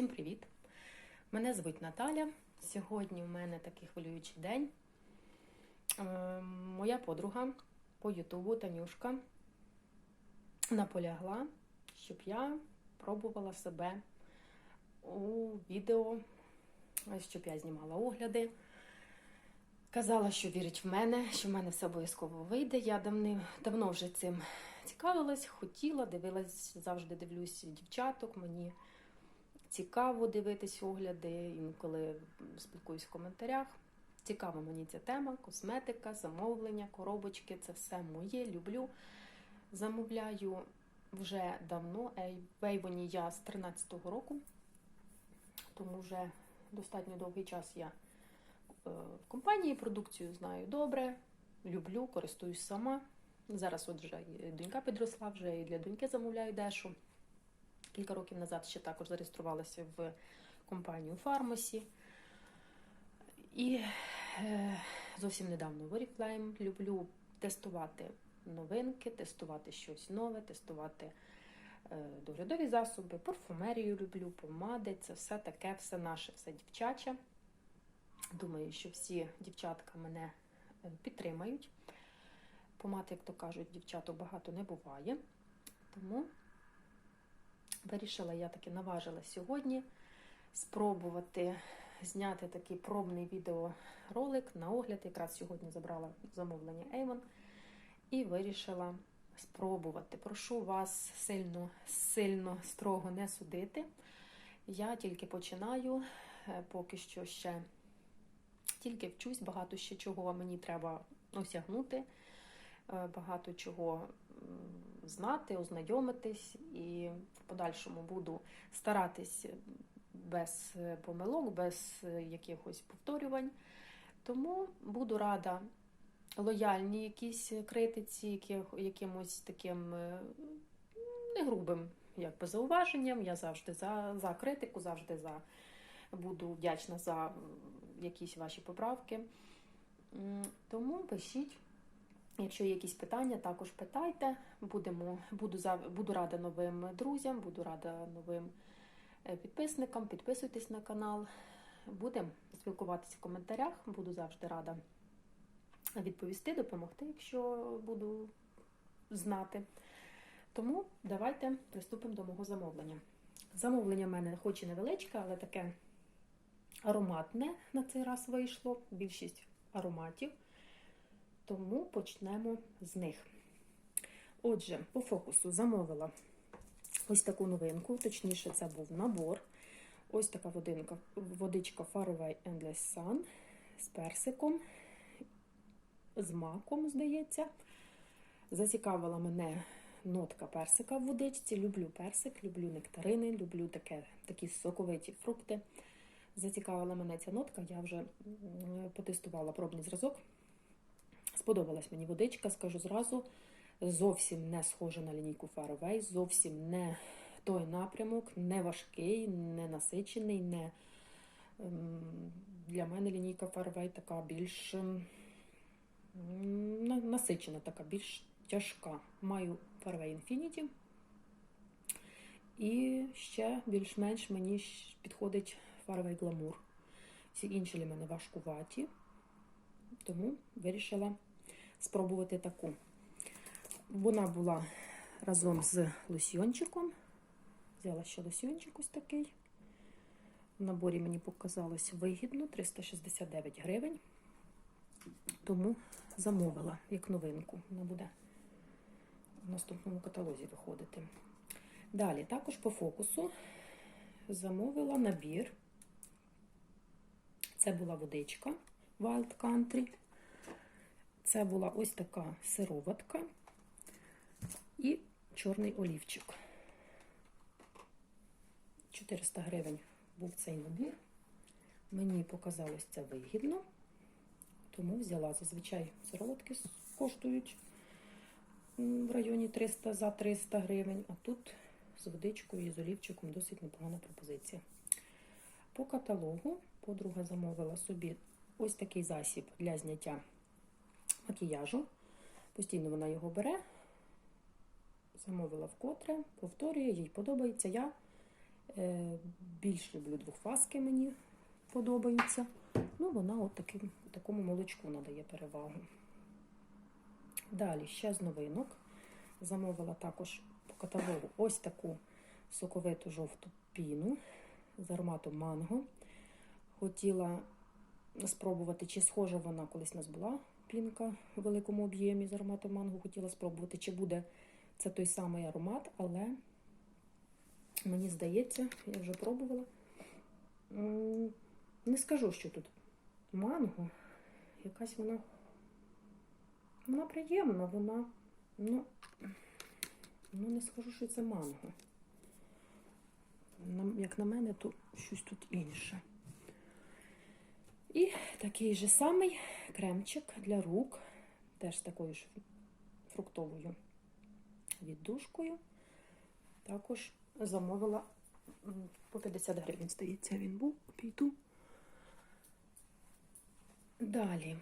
Всім привіт! Мене звуть Наталя. Сьогодні в мене такий хвилюючий день. Е, Моя подруга по Ютубу Танюшка наполягла, щоб я пробувала себе у відео, щоб я знімала огляди. Казала, що вірить в мене, що в мене все обов'язково вийде. Я давни, давно вже цим цікавилась, хотіла, дивилась, завжди дивлюсь дівчаток. Мені цікаво дивитись огляди, інколи спілкуюсь в коментарях. Цікава мені ця тема, косметика, замовлення, коробочки це все моє. Люблю. Замовляю вже давно. В Ейвоні я з 13-го року, тому вже достатньо довгий час я в компанії продукцію знаю добре, люблю, користуюсь сама. Зараз от вже донька підросла, вже і для доньки замовляю дещо. Кілька років назад ще також зареєструвалася в компанію Фармасі. І е, зовсім недавно в Oriflame люблю тестувати новинки, тестувати щось нове, тестувати е, доглядові засоби, парфумерію люблю, помади. Це все таке, все наше, все дівчаче. Думаю, що всі дівчатка мене підтримають. Помад, як то кажуть, дівчаток багато не буває. Тому вирішила я таки наважила сьогодні спробувати зняти такий пробний відеоролик на огляд. Якраз сьогодні забрала замовлення Avon і вирішила спробувати. Прошу вас сильно, сильно строго не судити. Я тільки починаю, поки що ще тільки вчусь, багато ще чого мені треба осягнути, багато чого знати, ознайомитись, і в подальшому буду старатись без помилок, без якихось повторювань. Тому буду рада лояльній якійсь критиці, якимось таким не грубим якби, зауваженням. Я завжди за, за критику, завжди за буду вдячна за якісь ваші поправки. Тому пишіть. Якщо є якісь питання, також питайте. Будемо, Буду буду рада новим друзям, буду рада новим підписникам. Підписуйтесь на канал. Будемо спілкуватися в коментарях. Буду завжди рада відповісти, допомогти, якщо буду знати. Тому давайте приступимо до мого замовлення. Замовлення в мене хоч і невеличке, але таке ароматне на цей раз вийшло. Більшість ароматів. Тому почнемо з них. Отже, по фокусу замовила ось таку новинку, точніше, це був набор. Ось така водинка, водичка Faraway Endless Sun з персиком, з маком, здається. Зацікавила мене нотка персика в водичці. Люблю персик, люблю нектарини, люблю таке, такі соковиті фрукти. Зацікавила мене ця нотка, я вже потестувала пробний зразок. Сподобалась мені водичка, скажу зразу. Зовсім не схожа на лінійку Faraway, зовсім не той напрямок, не важкий, не насичений. не Для мене лінійка Faraway така більш насичена, така більш тяжка. Маю Faraway Infinity. І ще більш-менш мені підходить Faraway Glamour. Всі інші для мене важкуваті, тому вирішила спробувати таку. Вона була разом з лосьйончиком. Взяла ще лосьйончик ось такий. В наборі мені показалось вигідно 369 гривень. Тому замовила як новинку. Вона буде в наступному каталозі виходити. Далі, також по фокусу замовила набір. Це була водичка Wild Country. Це була ось така сироватка і чорний олівчик. 400 гривень був цей набір. Мені показалось це вигідно, тому взяла. Зазвичай сироватки коштують в районі 300 за 300 гривень, а тут з водичкою і з олівчиком досить непогана пропозиція. По каталогу подруга замовила собі ось такий засіб для зняття макіяжу. Постійно вона його бере, замовила вкотре, повторює, їй подобається. Я Е, Більш люблю двохфаски, мені подобаються. Ну, вона от таким, такому молочку надає перевагу. Далі ще з новинок. Замовила також по каталогу ось таку соковиту жовту піну з ароматом манго. Хотіла спробувати, чи схожа вона колись у нас була пінка у великому об'ємі з ароматом манго. Хотіла спробувати, чи буде це той самий аромат, але мені здається, я вже пробувала. Не скажу, що тут манго. Якась вона. Вона приємна, вона. Ну, ну не скажу, що це манго. Як на мене, то щось тут інше. І такий же самий кремчик для рук, теж такою ж фруктовою віддушкою. Також замовила по 50 гривень, здається, він був, піду. Далі.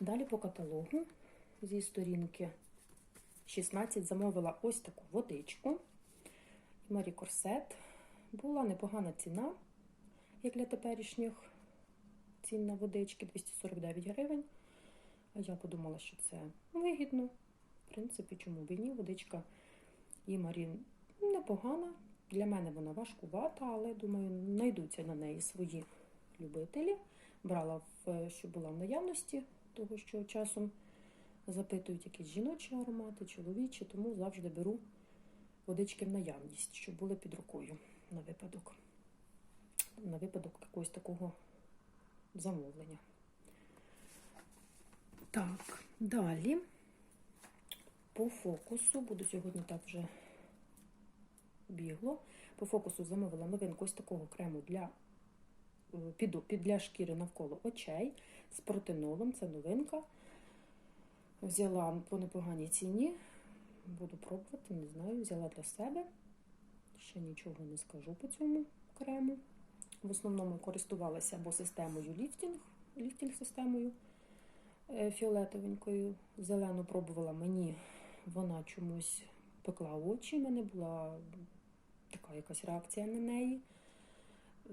Далі по каталогу зі сторінки 16 замовила ось таку водичку. Марі Корсет. Була непогана ціна, як для теперішніх цін на водички 249 гривень. Я подумала, що це вигідно. В принципі, чому б і ні? Водичка і Марін непогана. Для мене вона важкувата, але думаю, знайдуться на неї свої любителі. Брала, в, що була в наявності, того що часом запитують якісь жіночі аромати, чоловічі, тому завжди беру водички в наявність, щоб були під рукою на випадок. На випадок якогось такого замовлення. Так, далі по фокусу, буду сьогодні так вже бігло. По фокусу замовила новинку ось такого крему для, е, під, для шкіри навколо очей з протинолом. Це новинка. Взяла по непоганій ціні. Буду пробувати, не знаю, взяла для себе. Ще нічого не скажу по цьому крему. В основному користувалася або системою ліфтінг, ліфтінг-системою е, фіолетовенькою. Зелену пробувала мені, вона чомусь пекла очі. У мене була така якась реакція на неї. Е,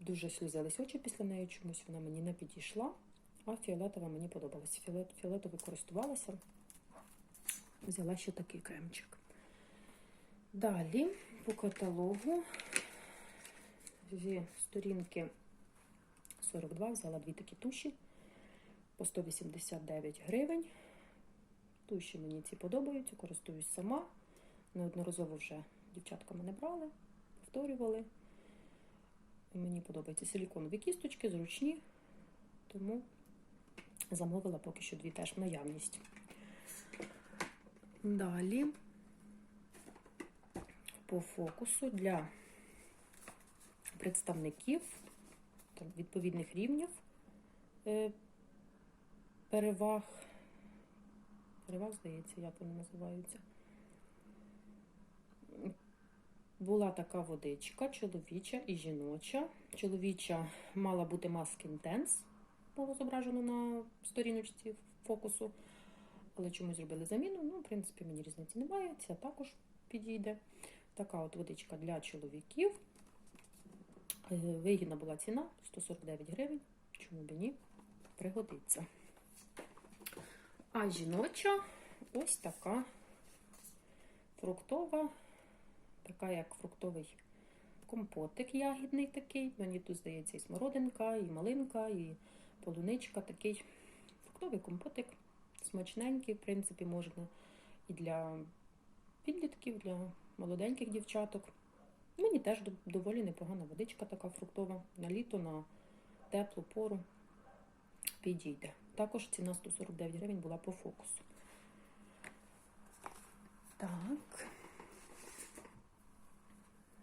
Дуже сльозились очі після неї, чомусь вона мені не підійшла. А фіолетова мені подобалась. Фіолет, фіолетовою користувалася. Взяла ще такий кремчик. Далі по каталогу зі сторінки 42 взяла дві такі туші по 189 гривень. Туші мені ці подобаються, користуюсь сама. Неодноразово вже дівчатка мене брали, повторювали. І мені подобаються силіконові кісточки, зручні, тому замовила поки що дві теж в наявність. Далі по фокусу для представників відповідних рівнів е, переваг. Переваг, здається, як вони називаються. Була така водичка, чоловіча і жіноча. Чоловіча мала бути Mask Intense, було зображено на сторіночці фокусу, але чомусь зробили заміну. Ну, в принципі, мені різниці немає. Ця також підійде. Така от водичка для чоловіків. Е, Вигідна була ціна 149 гривень. Чому б ні? Пригодиться. А жіноча ось така фруктова, така як фруктовий компотик ягідний такий. Мені тут здається і смородинка, і малинка, і полуничка. Такий фруктовий компотик. Смачненький, в принципі, можна і для підлітків, для молоденьких дівчаток. Мені теж доволі непогана водичка така фруктова. На літо, на теплу пору підійде. Також ціна 149 гривень була по фокусу. Так.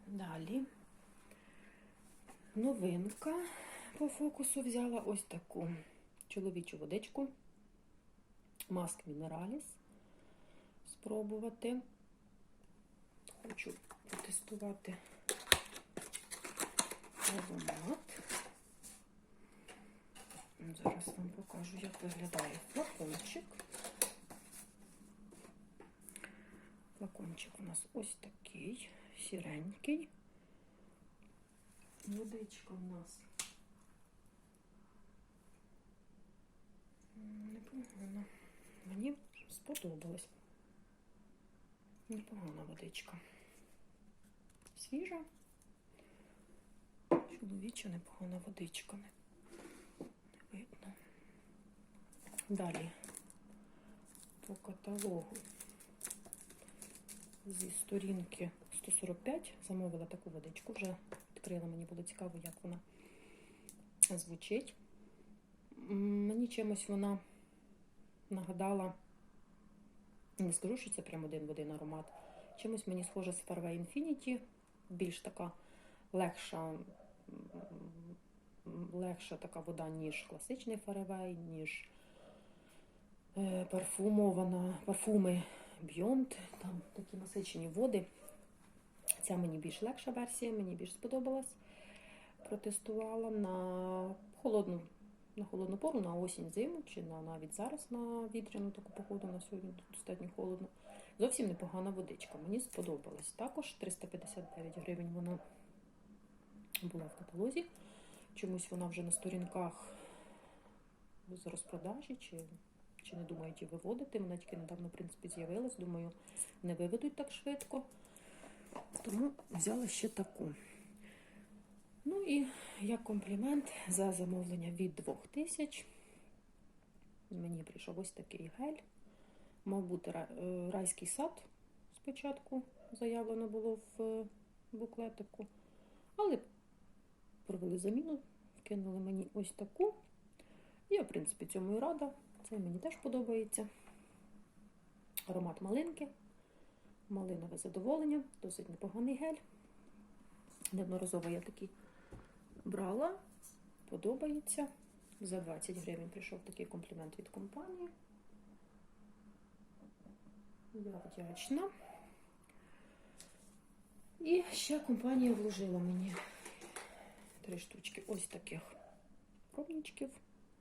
Далі. Новинка по фокусу взяла ось таку чоловічу водичку. Маск Мінераліс. Спробувати. Хочу протестувати аромат. Зараз вам покажу, як виглядає флакончик. Флакончик у нас ось такий, сіренький. Водичка у нас. М, Непогано. Мені сподобалось. Непогана водичка. Свіжа. Чоловіча непогана водичка. Не, видно. Далі по каталогу зі сторінки 145 замовила таку водичку. Вже відкрила, мені було цікаво, як вона звучить. Мені чимось вона нагадала, не скажу, що це прям один в один аромат. Чимось мені схоже з Fairway Infinity, більш така легша, легша така вода, ніж класичний Fairway, ніж е, парфумована, парфуми Beyond, там такі насичені води. Ця мені більш легша версія, мені більш сподобалась. Протестувала на холодну, на холодну пору, на осінь зиму, чи на навіть зараз на вітряну таку погоду, на сьогодні достатньо холодно. Зовсім непогана водичка. Мені сподобалась. Також 359 гривень вона була в каталозі. Чомусь вона вже на сторінках з розпродажі, чи, чи не думають її виводити. Вона тільки недавно, в принципі, з'явилась. Думаю, не виведуть так швидко. Тому взяла ще таку. Ну і як комплімент за замовлення від 2000 мені прийшов ось такий гель. Мав бути е, райський сад спочатку заявлено було в буклетику. Але провели заміну, вкинули мені ось таку. Я, в принципі, цьому і рада. Це мені теж подобається. Аромат малинки, малинове задоволення, досить непоганий гель. Неодноразово я такий брала, подобається. За 20 гривень прийшов такий комплімент від компанії. Я вдячна. І ще компанія вложила мені три штучки ось таких пробничків,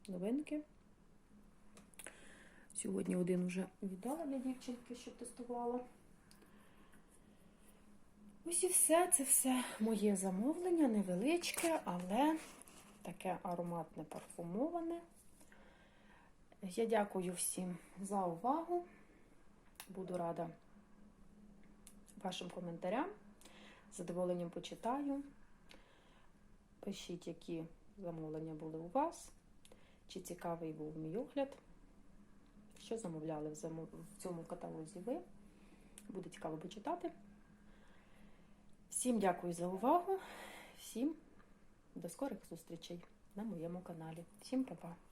новинки. Сьогодні один вже віддала для дівчинки, що тестувала. Ось і все. Це все моє замовлення, невеличке, але таке ароматне парфумоване. Я дякую всім за увагу. Буду рада вашим коментарям. З задоволенням почитаю. Пишіть, які замовлення були у вас, чи цікавий був мій огляд. Що замовляли в цьому каталозі ви? Буде цікаво почитати. Всім дякую за увагу. Всім до скорих зустрічей на моєму каналі. Всім па-па!